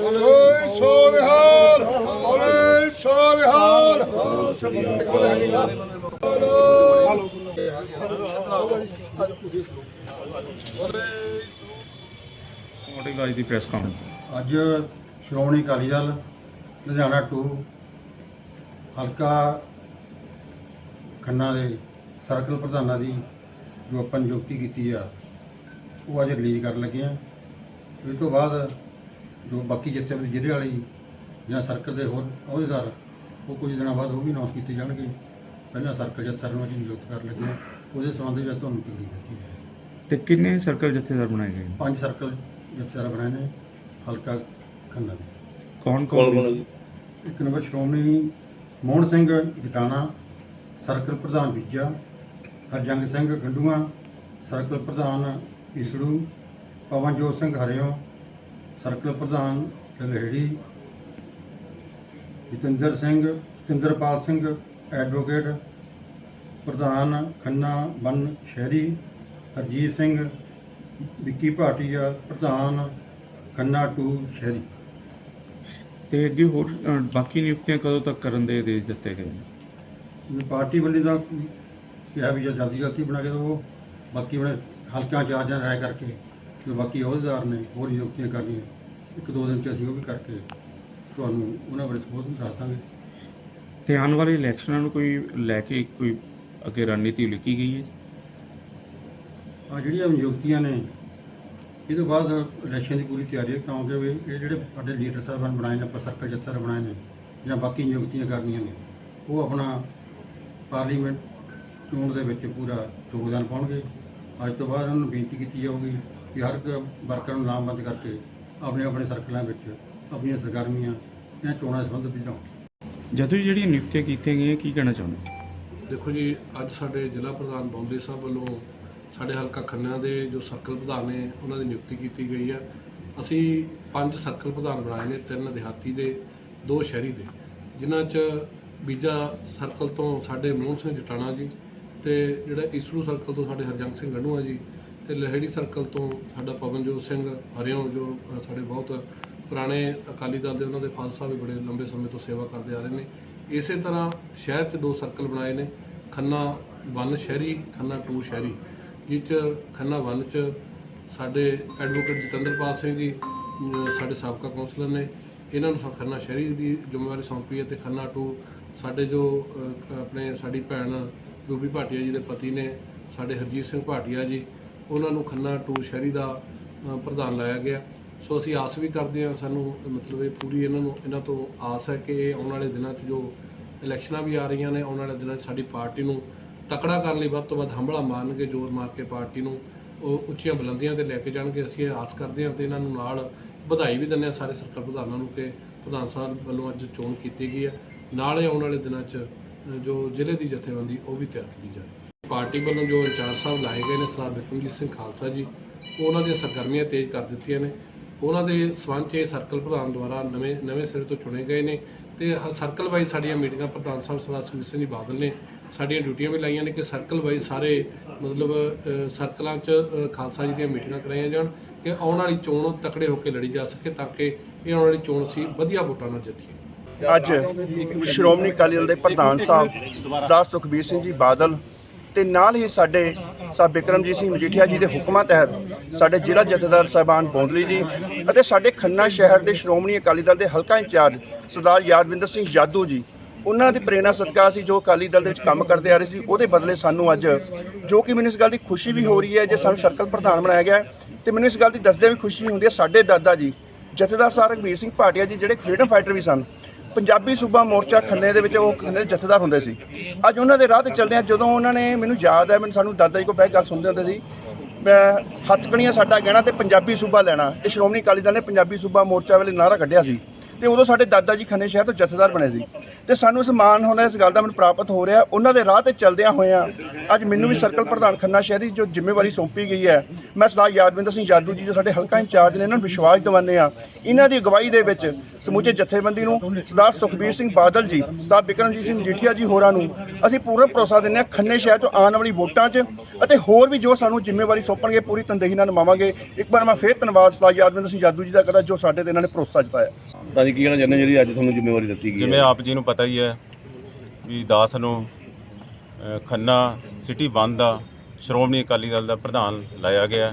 ਸੋਰਹਾਰ ਸੋਰਹਾਰ ਅੱਜ ਦੀ press conference ਅੱਜ ਸ਼੍ਰੋਮਣੀ ਅਕਾਲੀ ਦਲ ਲੁਧਿਆਣਾ 2 ਹਲਕਾ ਖੰਨਾ ਦੇ ਸਰਕਲ ਪ੍ਰਧਾਨਾਂ ਦੀ ਜੋ ਆਪਾਂ ਨਿਯੁਕਤੀ ਕੀਤੀ ਆ ਉਹ ਅੱਜ ਰਿਲੀਜ਼ ਕਰਨ ਲੱਗੇ ਆ। ਇਸ ਤੋਂ ਬਾਅਦ ਜੋ ਬਾਕੀ ਜਥੇਬੰਦੀ ਜ਼ਿਲ੍ਹੇ ਵਾਲੀ ਜਾਂ ਸਰਕਲ ਦੇ ਹੋਰ ਅਹੁਦੇਦਾਰ ਉਹ ਕੁਝ ਦਿਨਾਂ ਬਾਅਦ ਉਹ ਵੀ ਅਨਾਉਂਸ ਕੀਤੇ ਜਾਣਗੇ। ਪਹਿਲਾਂ ਸਰਕਲ ਜਥਾ ਨੂੰ ਅੱਜ ਨਿਯੁਕਤ ਕਰਨ ਲੱਗੇ ਆ ਉਹਦੇ ਸੰਬੰਧ ਵਿੱਚ ਤੁਹਾਨੂੰ ਤਕਲੀਫ ਦਿੱਤੀ ਹੈ। ਤੇ ਕਿੰਨੇ ਸਰਕਲ ਜਥੇਦਾਰ ਬਣਾਏ ਗਏ ਪੰਜ ਸਰਕਲ ਜਥੇਦਾਰ ਬਣਾਏ ਨੇ ਹਲਕਾ ਖੰਨਾ ਦੇ। ਕੌਣ ਕੌਣ ਇੱਕ ਨੰਬਰ ਸ਼੍ਰੋਮਣੀ ਮੋਹਨ ਸਿੰਘ ਜਟਾਣਾ ਸਰਕਲ ਪ੍ਰਧਾਨ ਵਿਜਾ ਹਰਜੰਗ ਸਿੰਘ ਗੰਡੂਆ ਸਰਕਲ ਪ੍ਰਧਾਨ ਈਸੜੂ ਪਵਨਜੋਤ ਸਿੰਘ ਹਰਿਓ ਸਰਕਲ ਪ੍ਰਧਾਨ ਲਹਿੜੀ ਜਤਿੰਦਰ ਸਿੰਘ ਜਤਿੰਦਰਪਾਲ ਸਿੰਘ ਐਡਵੋਕੇਟ ਪ੍ਰਧਾਨ ਖੰਨਾ ਬਨ ਸ਼ਹਿਰੀ ਹਰਜੀਤ ਸਿੰਘ ਵਿੱਕੀ ਭਾਟੀਆ ਪ੍ਰਧਾਨ ਖੰਨਾ 2 ਸ਼ਹਿਰੀ। ਤੇ ਅੱਗੇ ਹੋਰ ਬਾਕੀ ਨਿਯੁਕਤੀਆਂ ਕਦੋਂ ਤੱਕ ਕਰਨ ਦੇ ਆਦੇਸ਼ ਦਿੱਤੇ ਗਏ ਨੇ? ਪਾਰਟੀ ਵੱਲੋਂ ਤਾਂ ਕਿਹਾ ਵੀ ਜੇ ਜਲਦੀ ਜਲਦੀ ਬਣਾ ਕੇ ਦਿਓ ਬਾਕੀ ਆਪਣੇ ਹਲਕਾ ਚਾਰਜਾਂ ਰਾਇ ਕਰਕੇ। ਜੋ ਬਾਕੀ ਅਹੁਦੇਦਾਰ ਨੇ ਹੋਰ ਨਿਯੁਕਤੀਆਂ ਕਰਨੀਆਂ ਇੱਕ ਦੋ ਦਿਨ ਚ ਅਸੀਂ ਉਹ ਵੀ ਕਰਕੇ ਤੁਹਾਨੂੰ ਉਹਨਾਂ ਬਾਰੇ ਸਪੋਰਟ ਵੀ ਦੱਸ ਦਾਂਗੇ। ਤੇ ਆਉਣ ਵਾਲੇ ਇਲੈਕਸ਼ਨਾਂ ਨੂੰ ਕੋਈ ਲੈ ਕੇ ਕੋਈ ਅੱਗੇ ਰਣਨੀਤੀ ਲਿਖੀ ਗਈ ਹੈ? ਆ ਜਿਹੜੀਆਂ ਨਿਯੁਕਤੀਆਂ ਨੇ ਇਹ ਤੋਂ ਬਾਅਦ ਇਲੈਕਸ਼ਨ ਦੀ ਪੂਰੀ ਤਿਆਰੀ ਹੈ ਕਿਉਂਕਿ ਵੀ ਇਹ ਜਿਹੜੇ ਸਾਡੇ ਲੀਡਰ ਸਾਹਿਬਾਨ ਬਣਾਏ ਨੇ ਆਪਾਂ ਸਰਕਲ ਜੱਥਰ ਬਣਾਏ ਨੇ ਜਾਂ ਬਾਕੀ ਨਿਯੁਕਤੀਆਂ ਕਰਨੀਆਂ ਨੇ ਉਹ ਆਪਣਾ ਪਾਰਲੀਮੈਂਟ ਚੋਣ ਦੇ ਵਿੱਚ ਪੂਰਾ ਯੋਗਦਾਨ ਪਾਉਣਗੇ। ਅੱਜ ਤੋਂ ਬਾਅਦ ਉਹਨਾਂ ਨੂੰ ਬੇਨਤੀ ਕੀਤੀ ਜਾਊਗੀ ਕਿ ਹਰ ਇੱਕ ਵਰਕਰ ਨੂੰ ਨਾਮਬੰਦ ਕਰਕੇ ਆਪਣੇ ਆਪਣੇ ਸਰਕਲਾਂ ਵਿੱਚ ਆਪਣੀਆਂ ਸਰਗਰਮੀਆਂ ਜਾਂ ਚੋਣਾਂ ਸੰਬੰਧਿਤ ਵਿਚਾਉਣ ਜਦੋਂ ਹੀ ਜਿਹੜੀਆਂ ਨਿਯੁਕਤੀਆਂ ਕੀਤੀਆਂ ਗਈਆਂ ਕੀ ਕਹਿਣਾ ਚਾਹੁੰਦੇ? ਦੇਖੋ ਜੀ ਅੱਜ ਸਾਡੇ ਜ਼ਿਲ੍ਹਾ ਪ੍ਰਧਾਨ ਬੌਂਦੇ ਸਾਹਿਬ ਵੱਲੋਂ ਸਾਡੇ ਹਲਕਾ ਖੰਨਾ ਦੇ ਜੋ ਸਰਕਲ ਪ੍ਰਧਾਨ ਨੇ ਉਹਨਾਂ ਦੀ ਨਿਯੁਕਤੀ ਕੀਤੀ ਗਈ ਹੈ ਅਸੀਂ ਪੰਜ ਸਰਕਲ ਪ੍ਰਧਾਨ ਬਣਾਏ ਨੇ ਤਿੰਨ ਦਿਹਾਤੀ ਦੇ ਦੋ ਸ਼ਹਿਰੀ ਦੇ ਜਿਨ੍ਹਾਂ 'ਚ ਬੀਜਾ ਸਰਕਲ ਤੋਂ ਸਾਡੇ ਮੋਹਨ ਸਿੰਘ ਜਟਾਣਾ ਜੀ ਤੇ ਜਿਹੜਾ ਈਸਰੂ ਸਰਕਲ ਤੋਂ ਸਾਡੇ ਹਰਜੰਗ ਸਿੰਘ ਗੰਡੂਆ ਜੀ ਤੇ ਲਹਿੜੀ ਸਰਕਲ ਤੋਂ ਸਾਡਾ ਪਵਨਜੋਤ ਸਿੰਘ ਹਰਿਓਂ ਜੋ ਸਾਡੇ ਬਹੁਤ ਪੁਰਾਣੇ ਅਕਾਲੀ ਦਲ ਦੇ ਉਹਨਾਂ ਦੇ ਫਾਦਰ ਸਾਹਿਬ ਵੀ ਬੜੇ ਲੰਬੇ ਸਮੇਂ ਤੋਂ ਸੇਵਾ ਕਰਦੇ ਆ ਰਹੇ ਨੇ। ਇਸੇ ਤਰ੍ਹਾਂ ਸ਼ਹਿਰ 'ਚ ਦੋ ਸਰਕਲ ਬਣਾਏ ਨੇ, ਖੰਨਾ ਵਨ ਸ਼ਹਿਰੀ, ਖੰਨਾ 2 ਸ਼ਹਿਰੀ ਜਿਸ 'ਚ ਖੰਨਾ ਵਨ 'ਚ ਸਾਡੇ ਐਡਵੋਕੇਟ ਜਤਿੰਦਰਪਾਲ ਸਿੰਘ ਜੀ ਸਾਡੇ ਸਾਬਕਾ ਕੌਂਸਲਰ ਨੇ। ਇਹਨਾਂ ਨੂੰ ਖੰਨਾ ਸ਼ਹਿਰੀ ਦੀ ਜ਼ਿੰਮੇਵਾਰੀ ਸੌਂਪੀ ਹੈ ਤੇ ਖੰਨਾ 2 ਸਾਡੇ ਜੋ ਆਪਣੇ ਸਾਡੀ ਭੈਣ ਰੂਬੀ ਭਾਟੀਆ ਜੀ ਦੇ ਪਤੀ ਨੇ, ਸਾਡੇ ਹਰਜੀਤ ਸਿੰਘ ਭਾਟੀਆ ਜੀ ਉਹਨਾਂ ਨੂੰ ਖੰਨਾ ਟੂ ਸ਼ਹਿਰੀ ਦਾ ਪ੍ਰਧਾਨ ਲਾਇਆ ਗਿਆ। ਸੋ ਅਸੀਂ ਆਸ ਵੀ ਕਰਦੇ ਹਾਂ, ਸਾਨੂੰ, ਮਤਲਬ ਇਹ ਪੂਰੀ ਇਹਨਾਂ ਨੂੰ, ਇਹਨਾਂ ਤੋਂ ਆਸ ਹੈ ਕਿ ਇਹ ਆਉਣ ਵਾਲੇ ਦਿਨਾਂ 'ਚ ਜੋ ਇਲੈਕਸ਼ਨਾਂ ਵੀ ਆ ਰਹੀਆਂ ਨੇ, ਆਉਣ ਵਾਲੇ ਦਿਨਾਂ 'ਚ ਸਾਡੀ ਪਾਰਟੀ ਨੂੰ ਤਕੜਾ ਕਰਨ ਲਈ ਵੱਧ ਤੋਂ ਵੱਧ ਹੰਭਲਾ ਮਾਰਨਗੇ, ਜ਼ੋਰ ਮਾਰ ਕੇ ਪਾਰਟੀ ਨੂੰ ਉਹ ਉੱਚੀਆਂ ਬੁਲੰਦੀਆਂ ਤੇ ਲੈ ਕੇ ਜਾਣਗੇ। ਅਸੀਂ ਇਹ ਆਸ ਕਰਦੇ ਹਾਂ ਤੇ ਇਹਨਾਂ ਨੂੰ ਨਾਲ ਵਧਾਈ ਵੀ ਦਿੰਦੇ ਹਾਂ, ਸਾਰੇ ਸਰਕਾਰ ਪ੍ਰਧਾਨਾਂ ਨੂੰ ਕਿ ਪ੍ਰਧਾਨ ਸਾਹਿਬ ਵੱਲੋਂ ਅੱਜ ਚੋਣ ਕੀਤੀ ਗਈ ਹੈ। ਨਾਲ ਹੀ ਆਉਣ ਵਾਲੇ ਦਿਨਾਂ 'ਚ ਜੋ ਜ਼ਿਲ੍ਹੇ ਦੀ ਜਥੇਬੰਦੀ, ਉਹ ਵੀ ਤਿਆਰ ਕੀਤੀ ਜਾ ਰਹੀ ਹੈ ਪਾਰਟੀ ਵੱਲੋਂ ਜੋ ਇੰਚਾਰਜ ਸਾਹਿਬ ਲਾਏ ਗਏ ਨੇ ਸਰਦਾਰ ਬਿਕਰਮਜੀਤ ਸਿੰਘ ਖਾਲਸਾ ਜੀ, ਉਹਨਾਂ ਦੀਆਂ ਸਰਗਰਮੀਆਂ ਤੇਜ਼ ਕਰ ਦਿੱਤੀਆਂ ਨੇ। ਉਹਨਾਂ ਦੇ ਸਬੰਧ 'ਚ ਇਹ ਸਰਕਲ ਪ੍ਰਧਾਨ ਦੁਆਰਾ ਨਵੇਂ ਨਵੇਂ ਸਿਰੇ ਤੋਂ ਚੁਣੇ ਗਏ ਨੇ ਤੇ ਸਰਕਲ ਵਾਈਜ਼ ਸਾਡੀਆਂ ਮੀਟਿੰਗਾਂ ਪ੍ਰਧਾਨ ਸਾਹਿਬ ਸਰਦਾਰ ਸੁਖਬੀਰ ਸਿੰਘ ਜੀ ਬਾਦਲ ਨੇ ਸਾਡੀਆਂ ਡਿਊਟੀਆਂ ਵੀ ਲਾਈਆਂ ਨੇ ਕਿ ਸਰਕਲ ਵਾਈਜ਼ ਸਾਰੇ ਮਤਲਬ ਸਰਕਲਾਂ 'ਚ ਖਾਲਸਾ ਜੀ ਦੀਆਂ ਮੀਟਿੰਗਾਂ ਕਰਾਈਆਂ ਜਾਣ ਕਿ ਆਉਣ ਵਾਲੀ ਚੋਣ ਤਕੜੇ ਹੋ ਕੇ ਲੜੀ ਜਾ ਸਕੇ ਤਾਂ ਕਿ ਇਹ ਆਉਣ ਵਾਲੀ ਚੋਣ ਸੀ ਵਧੀਆ ਵੋਟਾਂ ਨਾਲ ਜਿੱਤੀਏ। ਅੱਜ ਸ਼੍ਰੋਮਣੀ ਅਕਾਲੀ ਦਲ ਦੇ ਪ੍ਰਧਾਨ ਸਾਹਿਬ ਸਰਦਾਰ ਸੁਖਬੀਰ ਸਿੰਘ ਜੀ ਬਾਦਲ ਤੇ ਨਾਲ ਹੀ ਸਾਡੇ ਸਾਹਿਬ ਬਿਕਰਮਜੀਤ ਸਿੰਘ ਮਜੀਠੀਆ ਜੀ ਦੇ ਹੁਕਮਾਂ ਤਹਿਤ ਸਾਡੇ ਜ਼ਿਲ੍ਹਾ ਜਥੇਦਾਰ ਸਾਹਿਬਾਨ ਬੌਂਦਲੀ ਜੀ ਅਤੇ ਸਾਡੇ ਖੰਨਾ ਸ਼ਹਿਰ ਦੇ ਸ਼੍ਰੋਮਣੀ ਅਕਾਲੀ ਦਲ ਦੇ ਹਲਕਾ ਇੰਚਾਰਜ ਸਰਦਾਰ ਯਾਦਵਿੰਦਰ ਸਿੰਘ ਜਾਦੂ ਜੀ ਉਹਨਾਂ ਦੀ ਪ੍ਰੇਰਣਾ ਸਦਕਾ ਅਸੀਂ ਜੋ ਅਕਾਲੀ ਦਲ ਦੇ ਵਿੱਚ ਕੰਮ ਕਰਦੇ ਆ ਰਹੇ ਸੀ ਉਹਦੇ ਬਦਲੇ ਸਾਨੂੰ ਅੱਜ ਜੋ ਕਿ ਮੈਨੂੰ ਇਸ ਗੱਲ ਦੀ ਖੁਸ਼ੀ ਵੀ ਹੋ ਰਹੀ ਹੈ ਜੇ ਸਾਨੂੰ ਸਰਕਲ ਪ੍ਰਧਾਨ ਬਣਾਇਆ ਗਿਆ ਹੈ, ਤੇ ਮੈਨੂੰ ਇਸ ਗੱਲ ਦੀ ਦੱਸਦੇ ਵੀ ਖੁਸ਼ੀ ਹੁੰਦੀ ਹੈ ਸਾਡੇ ਦਾਦਾ ਜੀ ਜਥੇਦਾਰ ਸਾਹਿਬ ਰਘਵੀਰ ਸਿੰਘ ਭਾਟੀਆ ਜੀ ਜਿਹੜੇ ਫਰੀडम ਫਾਈਟਰ ਵੀ ਸਨ ਪੰਜਾਬੀ ਸੂਬਾ ਮੋਰਚਾ ਖੰਨੇ ਦੇ ਵਿੱਚ ਉਹ ਖੰਨੇ ਦੇ ਜਥੇਦਾਰ ਹੁੰਦੇ ਸੀ। ਅੱਜ ਉਹਨਾਂ ਦੇ ਰਾਹ ਤੇ ਚੱਲਦੇ ਆ ਜਦੋਂ ਉਹਨਾਂ ਨੇ ਮੈਨੂੰ ਯਾਦ ਹੈ, ਮੈਨੂੰ ਸਾਨੂੰ ਦਾਦਾ ਜੀ ਕੋਲ ਬਹਿ ਗੱਲ ਸੁਣਦੇ ਹੁੰਦੇ ਸੀ, ਮੈਂ ਹੱਥਕਣੀਆਂ ਸਾਡਾ ਕਹਿਣਾ ਤੇ ਪੰਜਾਬੀ ਸੂਬਾ ਲੈਣਾ। ਇਹ ਸ਼੍ਰੋਮਣੀ ਅਕਾਲੀ ਦਲ ਨੇ ਪੰਜਾਬੀ ਸੂਬਾ ਮੋਰਚਾ ਵੇਲੇ ਨਾਰਾ ਕੱਢਿਆ ਸੀ। ਤੇ ਉਦੋਂ ਸਾਡੇ ਦਾਦਾ ਜੀ ਖੰਨੇ ਸ਼ਹਿਰ ਤੋਂ ਜਥੇਦਾਰ ਬਣੇ ਸੀ। ਤੇ ਸਾਨੂੰ ਇਸ ਮਾਣ ਹੁਣ ਇਸ ਗੱਲ ਦਾ ਮੈਨੂੰ ਪ੍ਰਾਪਤ ਹੋ ਰਿਹਾ। ਉਹਨਾਂ ਦੇ ਰਾਹ ਤੇ ਚੱਲਦਿਆਂ ਹੋਇਆਂ ਅੱਜ ਮੈਨੂੰ ਵੀ ਸਰਕਲ ਪ੍ਰਧਾਨ ਖੰਨਾ ਸ਼ਹਿਰੀ ਜੋ ਜ਼ਿੰਮੇਵਾਰੀ ਸੌਂਪੀ ਗਈ ਹੈ, ਮੈਂ ਸਰਦਾਰ ਯਾਦਵਿੰਦਰ ਸਿੰਘ ਜਾਦੂ ਜੀ ਜੋ ਸਾਡੇ ਹਲਕਾ ਇੰਚਾਰਜ ਨੇ, ਇਹਨਾਂ ਨੂੰ ਵਿਸ਼ਵਾਸ ਦਿਵਾਉਂਦੇ ਆ ਇਹਨਾਂ ਦੀ ਅਗਵਾਈ ਦੇ ਵਿੱਚ ਸਮੁੱਚੇ ਜਥੇਬੰਦੀ ਨੂੰ ਸਰਦਾਰ ਸੁਖਬੀਰ ਸਿੰਘ ਬਾਦਲ ਜੀ, ਸਰਦਾਰ ਬਿਕਰਮਜੀਤ ਸਿੰਘ ਜੀਠੀਆ ਜੀ ਹੋਰਾਂ ਨੂੰ ਅਸੀਂ ਪੂਰਾ ਭਰੋਸਾ ਦਿੰਦੇ ਹਾਂ ਖੰਨੇ ਸ਼ਹਿਰ ਤੋਂ ਆਉਣ ਵਾਲੀ ਵੋਟਾਂ 'ਚ ਅਤੇ ਹੋਰ ਵੀ ਜੋ ਸਾਨੂੰ ਜ਼ਿੰਮੇਵਾਰੀ ਸੌਂਪਣਗੇ, ਪੂਰੀ ਤਨਦੇਹੀ ਨਾਲ ਨਿਭਾਵਾਂਗੇ। ਇੱਕ ਵਾਰ ਮੈਂ ਫੇਰ ਧੰਨਵਾਦ ਸਰਦਾਰ ਯਾਦਵਿੰਦਰ ਸਿੰਘ ਜਾਦੂ ਜੀ ਦਾ ਕਰਦਾ ਜੋ ਸਾਡੇ ਤੇ ਇਹਨਾਂ ਨੇ ਭਰੋਸਾ ਜਤਾਇਆ। ਤਾਂ ਜੀ ਕੀ ਕਹਿਣਾ ਚਾਹੁੰਦੇ ਜਿਹੜੀ ਅੱਜ ਤੁਹਾਨੂੰ ਜ਼ਿੰਮੇਵਾਰੀ ਦਿੱਤੀ ਗਈ ਜਿਵੇਂ ਹੈ ਆਪ ਜੀ ਨੂੰ ਪਤਾ ਹੀ ਹੈ ਵੀ ਦਾਸ ਨੂੰ ਅ, ਖੰਨਾ ਸਿਟੀ ਬੰਦ ਦਾ ਸ਼੍ਰੋਮਣੀ ਅਕਾਲੀ ਦਲ ਦਾ ਪ੍ਰਧਾਨ ਲਾਇਆ ਗਿਆ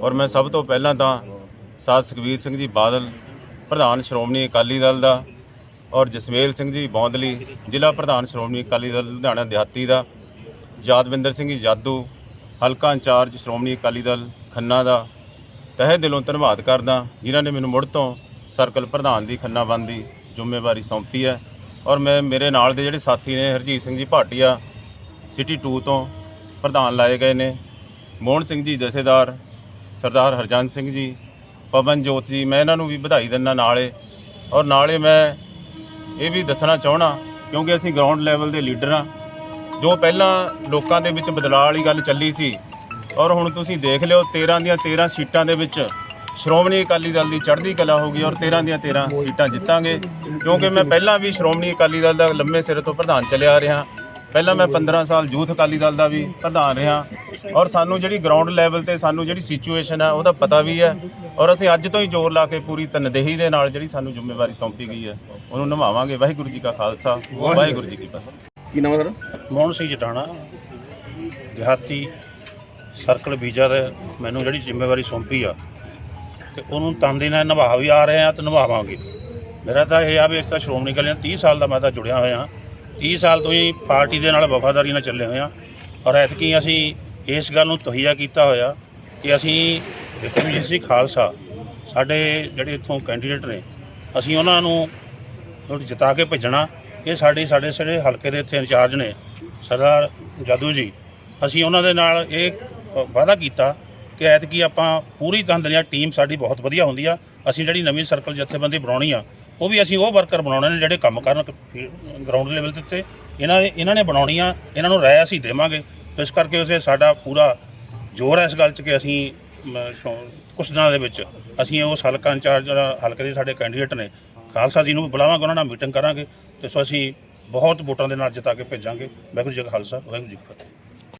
ਔਰ ਮੈਂ ਸਭ ਤੋਂ ਪਹਿਲਾਂ ਤਾਂ ਸਾਧ ਸੁਖਬੀਰ ਸਿੰਘ ਜੀ ਬਾਦਲ ਪ੍ਰਧਾਨ ਸ਼੍ਰੋਮਣੀ ਅਕਾਲੀ ਦਲ ਦਾ ਔਰ ਜਸਮੇਲ ਸਿੰਘ ਜੀ ਬੌਂਦਲੀ ਜ਼ਿਲ੍ਹਾ ਪ੍ਰਧਾਨ ਸ਼੍ਰੋਮਣੀ ਅਕਾਲੀ ਦਲ ਲੁਧਿਆਣਾ ਦਿਹਾਤੀ ਦਾ ਯਾਦਵਿੰਦਰ ਸਿੰਘ ਜੀ ਜਾਦੂ ਹਲਕਾ ਇੰਚਾਰਜ ਸ਼੍ਰੋਮਣੀ ਅਕਾਲੀ ਦਲ ਖੰਨਾ ਦਾ। ਤਹਿ ਦਿਲੋਂ ਧੰਨਵਾਦ ਕਰਦਾ ਜਿਨ੍ਹਾਂ ਨੇ ਮੈਨੂੰ ਮੁੜ ਤੋਂ ਸਰਕਲ ਪ੍ਰਧਾਨ ਦੀ ਖੰਨਾ ਬੰਦ ਦੀ ਜ਼ਿੰਮੇਵਾਰੀ ਸੌਂਪੀ ਹੈ। ਔਰ ਮੈਂ, ਮੇਰੇ ਨਾਲ ਦੇ ਜਿਹੜੇ ਸਾਥੀ ਨੇ, ਹਰਜੀਤ ਸਿੰਘ ਜੀ ਭਾਟੀਆ, ਸਿਟੀ 2 ਤੋਂ ਪ੍ਰਧਾਨ ਲਾਏ ਗਏ ਨੇ। ਮੋਹਨ ਸਿੰਘ ਜੀ ਜਥੇਦਾਰ, ਸਰਦਾਰ ਹਰਜਨ ਸਿੰਘ ਜੀ, ਪਵਨ ਜੋਤ ਜੀ, ਮੈਂ ਇਹਨਾਂ ਨੂੰ ਵੀ ਵਧਾਈ ਦਿੰਦਾ ਨਾਲੇ। ਔਰ ਨਾਲੇ ਮੈਂ ਇਹ ਵੀ ਦੱਸਣਾ ਚਾਹਣਾ ਕਿਉਂਕਿ ਅਸੀਂ ਗਰਾਊਂਡ ਲੈਵਲ ਦੇ ਲੀਡਰ ਹਾਂ। ਜੋ ਪਹਿਲਾਂ ਲੋਕਾਂ ਦੇ ਵਿੱਚ ਬਦਲਾਅ ਵਾਲੀ ਗੱਲ ਚੱਲੀ ਸੀ, ਔਰ ਹੁਣ ਤੁਸੀਂ ਦੇਖ ਲਿਓ 13 ਦੀਆਂ 13 ਸੀਟਾਂ ਦੇ ਵਿੱਚ ਸ਼੍ਰੋਮਣੀ ਅਕਾਲੀ ਦਲ ਦੀ ਚੜ੍ਹਦੀ ਕਲਾ ਹੋਗੀ ਔਰ 13 ਦੀਆਂ 13 ਸੀਟਾਂ ਜਿੱਤਾਂਗੇ। ਕਿਉਂਕਿ ਮੈਂ ਪਹਿਲਾਂ ਵੀ ਸ਼੍ਰੋਮਣੀ ਅਕਾਲੀ ਦਲ ਦਾ ਲੰਮੇ ਸਿਰੇ ਤੋਂ ਪ੍ਰਧਾਨ ਚੱਲਿਆ ਆ ਰਿਹਾ। ਪਹਿਲਾਂ ਮੈਂ 15 ਸਾਲ ਯੂਥ ਅਕਾਲੀ ਦਲ ਦਾ ਵੀ ਪ੍ਰਧਾਨ ਰਿਹਾ। ਔਰ ਸਾਨੂੰ ਜਿਹੜੀ ਗਰਾਊਂਡ ਲੈਵਲ ਤੇ ਸਾਨੂੰ ਜਿਹੜੀ ਸਿਚੁਏਸ਼ਨ ਹੈ ਉਹਦਾ ਪਤਾ ਵੀ ਹੈ। ਔਰ ਅਸੀਂ ਅੱਜ ਤੋਂ ਹੀ ਜ਼ੋਰ ਲਾ ਕੇ ਪੂਰੀ ਤਨਦੇਹੀ ਦੇ ਨਾਲ ਜਿਹੜੀ ਸਾਨੂੰ ਜ਼ਿੰਮੇਵਾਰੀ ਸੌਂਪੀ ਗਈ ਹੈ ਉਹਨੂੰ ਨਿਭਾਵਾਂਗੇ। ਵਾਹਿਗੁਰੂ ਜੀ ਕਾ ਖਾਲਸਾ ਵਾਹਿਗੁਰੂ ਜੀ ਕੀ ਫਤਿਹ। ਕੀ ਨਾਮ ਹੈ ਸਰ ਮੋਹਨ ਸਿੰਘ ਜਟਾਣਾ। ਦਿਹਾਤੀ ਸਰਕਲ ਬੀਜਾ ਦੇ ਮੈਨੂੰ ਜਿਹੜੀ ਜ਼ਿੰਮੇਵਾਰੀ ਸੌਂਪੀ ਆ ਤੇ ਉਹਨੂੰ ਤਨਦੇ ਨਾਲ ਨਿਭਾ ਵੀ ਆ ਰਹੇ ਆ ਤੇ ਨਿਭਾਵਾਂਗੇ। ਮੇਰਾ ਤਾਂ ਇਹ ਆ ਵੀ ਇਸ ਤਾਂ ਸ਼੍ਰੋਮਣੀ ਅਕਾਲੀ ਦਲ 30 ਸਾਲ ਦਾ ਮੈਂ ਤਾਂ ਜੁੜਿਆ ਹੋਇਆ 30 ਸਾਲ ਤੋਂ ਹੀ ਪਾਰਟੀ ਦੇ ਨਾਲ ਵਫਾਦਾਰੀ ਨਾਲ ਚੱਲੇ ਹੋਏ ਆ ਔਰ ਐਤਕੀ ਅਸੀਂ ਇਸ ਗੱਲ ਨੂੰ ਤਹਈਆ ਕੀਤਾ ਹੋਇਆ ਕਿ ਅਸੀਂ ਵਿਕਰਮਜੀਤ ਖਾਲਸਾ, ਸਾਡੇ ਜਿਹੜੇ ਇੱਥੋਂ ਕੈਂਡੀਡੇਟ ਨੇ, ਅਸੀਂ ਉਹਨਾਂ ਨੂੰ ਥੋੜ੍ਹੀ ਜਿਤਾ ਕੇ ਭੇਜਣਾ। ਇਹ ਸਾਡੇ ਸਾਡੇ ਸਾਰੇ ਹਲਕੇ ਦੇ ਇੱਥੇ ਇੰਚਾਰਜ ਨੇ, ਸਰਦਾਰ ਜਾਦੂ ਜੀ, ਅਸੀਂ ਉਹਨਾਂ ਦੇ ਨਾਲ ਇਹ ਵਾਅਦਾ ਕੀਤਾ ਕਿ ਐਤਕੀ ਆਪਾਂ ਪੂਰੀ ਤੰਦਰੀਆ ਟੀਮ ਸਾਡੀ ਬਹੁਤ ਵਧੀਆ ਹੁੰਦੀ ਆ। ਅਸੀਂ ਜਿਹੜੀ ਨਵੀਂ ਸਰਕਲ ਜਥੇਬੰਦੀ ਬਣਾਉਣੀ ਆ, ਉਹ ਵੀ ਅਸੀਂ ਉਹ ਵਰਕਰ ਬਣਾਉਣੇ ਨੇ ਜਿਹੜੇ ਕੰਮ ਕਰਨ ਗਰਾਊਂਡ ਲੈਵਲ ਦੇ ਉੱਤੇ ਇਹਨਾਂ ਨੇ ਇਹਨਾਂ ਨੇ ਬਣਾਉਣੀ ਆ, ਇਹਨਾਂ ਨੂੰ ਰਾਇ ਅਸੀਂ ਦੇਵਾਂਗੇ। ਇਸ ਕਰਕੇ ਉਸੇ ਸਾਡਾ ਪੂਰਾ ਜ਼ੋਰ ਹੈ ਇਸ ਗੱਲ 'ਚ ਕਿ ਅਸੀਂ ਕੁਛ ਦਿਨਾਂ ਦੇ ਵਿੱਚ ਅਸੀਂ ਉਸ ਹਲਕਾ ਇੰਚਾਰਜ ਹਲਕੇ ਦੇ ਸਾਡੇ ਕੈਂਡੀਡੇਟ ਨੇ ਖਾਲਸਾ ਜੀ ਨੂੰ ਵੀ ਬੁਲਾਵਾਂਗੇ, ਉਹਨਾਂ ਨਾਲ ਮੀਟਿੰਗ ਕਰਾਂਗੇ। ਤੇ ਸੋ ਅਸੀਂ ਬਹੁਤ ਵੋਟਾਂ ਦੇ ਨਾਲ ਜਿਤਾ ਕੇ ਭੇਜਾਂਗੇ। ਵਾਹਿਗੁਰੂ ਜੀ ਕਾ ਖਾਲਸਾ, ਵਾਹਿਗੁਰੂ ਜੀ ਕੀ ਫਤਿਹ।